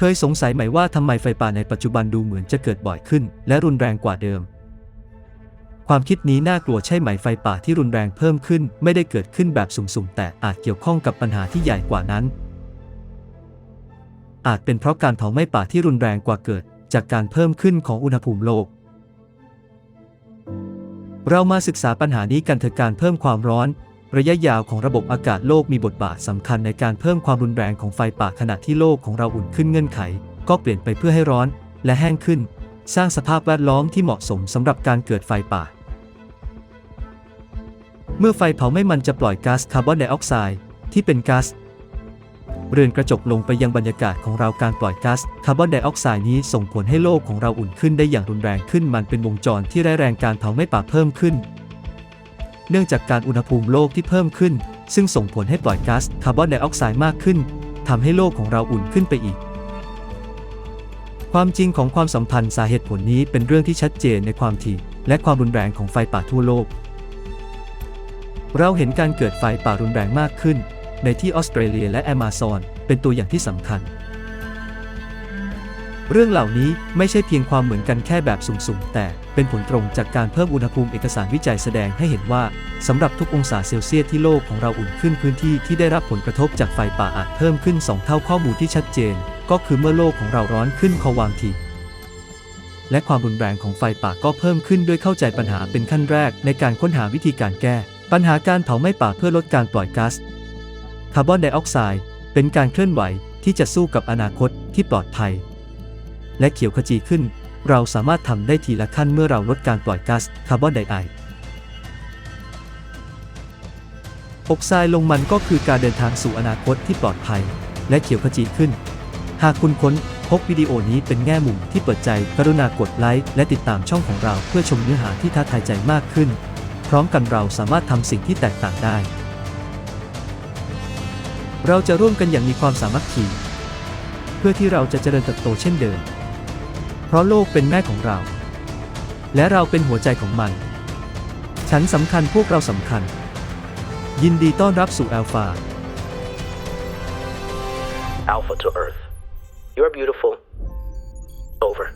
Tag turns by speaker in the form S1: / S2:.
S1: เคยสงสัยไหมว่าทำไมไฟป่าในปัจจุบันดูเหมือนจะเกิดบ่อยขึ้น และรุนแรงกว่าเดิม ความคิดนี้น่ากลัวใช่ไหมไฟป่าที่รุนแรงเพิ่มขึ้น ไม่ได้เกิดขึ้นแบบสุ่มๆ แต่อาจเกี่ยวข้องกับปัญหาที่ใหญ่กว่านั้น อาจเป็นเพราะการเผาไหม้ป่าที่รุนแรงกว่าเกิด จากการเพิ่มขึ้นของอุณหภูมิโลก เรามาศึกษาปัญหานี้กันเถอะการเพิ่มความร้อน ระยะยาวของระบบอากาศโลกมีบทบาทสำคัญในการเพิ่มความรุนแรงของไฟป่าขณะที่โลกของเราอุ่นขึ้นเงื่อนไข ก็เปลี่ยนไปเพื่อให้ร้อนและแห้งขึ้น สร้างสภาพแวดล้อมที่เหมาะสมสำหรับการเกิดไฟป่า เมื่อไฟเผาไหม้มันจะปล่อยก๊าซคาร์บอนไดออกไซด์ที่เป็นก๊าซเรือนกระจกลงไปยังบรรยากาศของเราการปล่อยก๊าซคาร์บอนไดออกไซด์นี้ส่งผลให้โลกของเราอุ่นขึ้นได้อย่างรุนแรงขึ้น มันเป็นวงจรที่ร้ายแรงการเผาไหม้ป่าเพิ่มขึ้น เนื่องจากการอุณหภูมิโลกที่เพิ่มขึ้น ซึ่งส่งผลให้ปล่อยก๊าซคาร์บอนไดออกไซด์มากขึ้นทำให้โลกของเราอุ่นขึ้นไปอีก ความจริงของความสัมพันธ์สาเหตุผลนี้เป็นเรื่องที่ชัดเจนในความถี่และความรุนแรงของไฟป่าทั่วโลก เราเห็นการเกิดไฟป่ารุนแรงมากขึ้น ในที่ออสเตรเลียและแอมะซอนเป็นตัวอย่างที่สำคัญ เรื่องเหล่านี้ไม่ใช่เพียงความเหมือนกันแค่แบบสุ่มๆ แต่เป็นผลตรงจากการเพิ่มอุณหภูมิเอกสารวิจัยแสดงให้เห็นว่า สำหรับทุกองศาเซลเซียสที่โลกของเราอุ่นขึ้นพื้นที่ที่ได้รับผลกระทบจากไฟป่าอาจเพิ่มขึ้น 2 เท่าข้อมูลที่ชัดเจน ก็คือเมื่อโลกของเราร้อนขึ้นความถี่และความรุนแรงของไฟป่าก็เพิ่มขึ้นด้วยเข้าใจปัญหาเป็นขั้นแรกในการค้นหาวิธีการแก้ ปัญหาการเผาไหม้ป่าเพื่อลดการปล่อยก๊าซคาร์บอนไดออกไซด์เป็นการเคลื่อนไหวที่จะสู้กับอนาคตที่ปลอดภัย และเขียวขจีขึ้น เราสามารถทำได้ทีละขั้นเมื่อเราลดการปล่อยก๊าซคาร์บอนไดออกไซด์ออกไซด์ลงมันก็คือการเดินทางสู่อนาคตที่ปลอดภัย และเขียวขจีขึ้น หากคุณค้นพบวิดีโอนี้เป็นแง่มุมที่เปิดใจกรุณากดไลค์และติดตามช่องของเราเพื่อชมเนื้อหาที่ท้าทายใจมากขึ้น พร้อมกันเราสามารถทำสิ่งที่แตกต่างได้ เราจะร่วมกันอย่างมีความสามัคคีเพื่อที่เราจะเจริญเติบโตเช่นเดิม เพราะโลกเป็นแม่ของเรา และเราเป็นหัวใจของมัน ฉันสำคัญพวกเราสำคัญ ยินดีต้อนรับสู่แอลฟา
S2: Alpha to Earth. You're beautiful. Over.